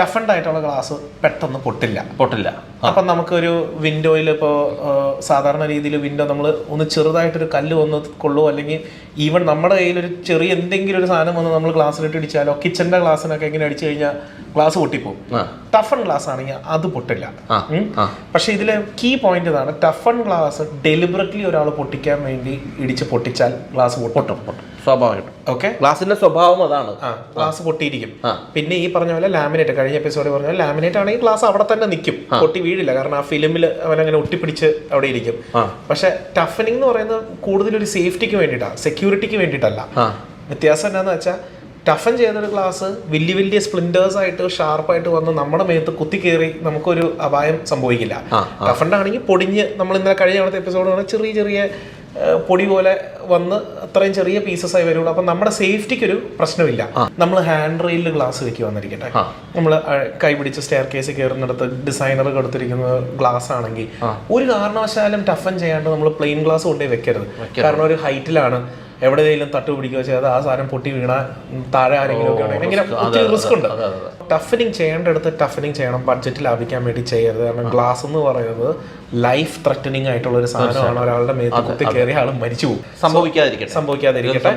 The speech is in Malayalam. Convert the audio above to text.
ടഫൻഡ് ആയിട്ടുള്ള ഗ്ലാസ് പെട്ടെന്ന് പൊട്ടില്ല. പൊട്ടില്ല. അപ്പം നമുക്കൊരു വിൻഡോയിൽ ഇപ്പോൾ സാധാരണ രീതിയിൽ വിൻഡോ നമ്മൾ ഒന്ന് ചെറുതായിട്ടൊരു കല്ല് വന്ന് കൊള്ളുമോ അല്ലെങ്കിൽ ഈവൻ നമ്മുടെ കയ്യിൽ ഒരു ചെറിയ എന്തെങ്കിലും ഒരു സാധനം വന്ന് നമ്മൾ ഗ്ലാസ്സിലിട്ട് ഇടിച്ചാലോ കിച്ചന്റെ ഗ്ലാസ്സിനൊക്കെ ഇങ്ങനെ അടിച്ചു കഴിഞ്ഞാൽ ഗ്ലാസ് പൊട്ടിപ്പോവും. ടഫൺ ഗ്ലാസ് ആണെങ്കിൽ അത് പൊട്ടില്ല. പക്ഷെ ഇതിലെ കീ പോയിന്റ് ഇതാണ്. ടഫൺ ഗ്ലാസ് ഡെലിബറേറ്റ്ലി ഒരാൾ പൊട്ടിക്കാൻ വേണ്ടി ഇടിച്ച് പൊട്ടിച്ചാൽ ഗ്ലാസ് പൊട്ടും പൊട്ടും. സ്വാഭാവികം. ഓക്കെ ഗ്ലാസിന്റെ സ്വഭാവം അതാണ്. ആ ഗ്ലാസ് പൊട്ടിയിരിക്കും. പിന്നെ ഈ പറഞ്ഞ പോലെ ലാമിനേറ്റ് കഴിഞ്ഞ എപ്പിസോഡിൽ പറഞ്ഞ പോലെ ലാമിനേറ്റ് ആണെങ്കിൽ ഗ്ലാസ് അവിടെ തന്നെ നിൽക്കും. പൊട്ടി വീഴില്ല. കാരണം ആ ഫിലിമിൽ അവൻ അങ്ങനെ ഒട്ടിപ്പിടിച്ച് അവിടെ ഇരിക്കും. പക്ഷെ ടഫനിങ് എന്ന് പറയുന്നത് കൂടുതൽ ഒരു സേഫ്റ്റിക്ക് വേണ്ടിയിട്ടാണ് സെക്യൂരിറ്റിക്ക് വേണ്ടിയിട്ടല്ല. വ്യത്യാസം എന്താന്ന് വെച്ചാൽ ടഫൻ ചെയ്യുന്നൊരു ഗ്ലാസ് വലിയ വലിയ സ്പ്ലിൻഡേഴ്സ് ആയിട്ട് ഷാർപ്പായിട്ട് വന്ന് നമ്മുടെ മേത്ത് കുത്തി കയറി നമുക്കൊരു അപായം സംഭവിക്കില്ല. ടഫന്റെ ആണെങ്കിൽ പൊടിഞ്ഞ് നമ്മൾ ഇന്നലെ കഴിഞ്ഞ അവിടുത്തെ എപ്പിസോഡ് ചെറിയ ചെറിയ പൊടി പോലെ വന്ന് അത്രയും ചെറിയ പീസസ് ആയി വരുള്ളൂ. അപ്പം നമ്മുടെ സേഫ്റ്റിക്ക് ഒരു പ്രശ്നമില്ല നമ്മൾ ഹാൻഡ് റെയിലിൽ ഗ്ലാസ് വെക്കി വന്നിരിക്കട്ടെ. നമ്മൾ കൈ പിടിച്ച് സ്റ്റെയർ കേസ് കയറുന്നിടത്ത് ഡിസൈനർ കൊടുത്തിരിക്കുന്ന ഗ്ലാസ് ആണെങ്കിൽ ഒരു കാരണവശാലും ടഫൻ ചെയ്യാണ്ട് നമ്മൾ പ്ലെയിൻ ഗ്ലാസ് കൊണ്ടുപോയി വെക്കരുത്. കാരണം ഒരു ഹൈറ്റിലാണ് എവിടെയെങ്കിലും തട്ട് പിടിക്കുക ചെയ്താൽ ആ സാധനം പൊട്ടി വീണ താഴെ ആരെങ്കിലും ഒക്കെ ഉണ്ടെങ്കിൽ ഇങ്ങനെ ഒത്തിരി റിസ്ക് ഉണ്ട്. ടഫനിങ് ചെയ്യേണ്ടടുത്ത് ടഫനിങ് ചെയ്യണം. ബഡ്ജറ്റ് ലാഭിക്കാൻ വേണ്ടി ചെയ്യരുത്. കാരണം ഗ്ലാസ് എന്ന് പറയുന്നത് ലൈഫ് ത്രട്ടനിങ് ആയിട്ടുള്ള ഒരു സാധനമാണ്. ഒരാളുടെ മേത്ത് കുത്തി കയറിയ ആൾ മരിച്ചു പോകും. സംഭവിക്കാതിരിക്കട്ടെ. സംഭവിക്കാതിരിക്കട്ടെ.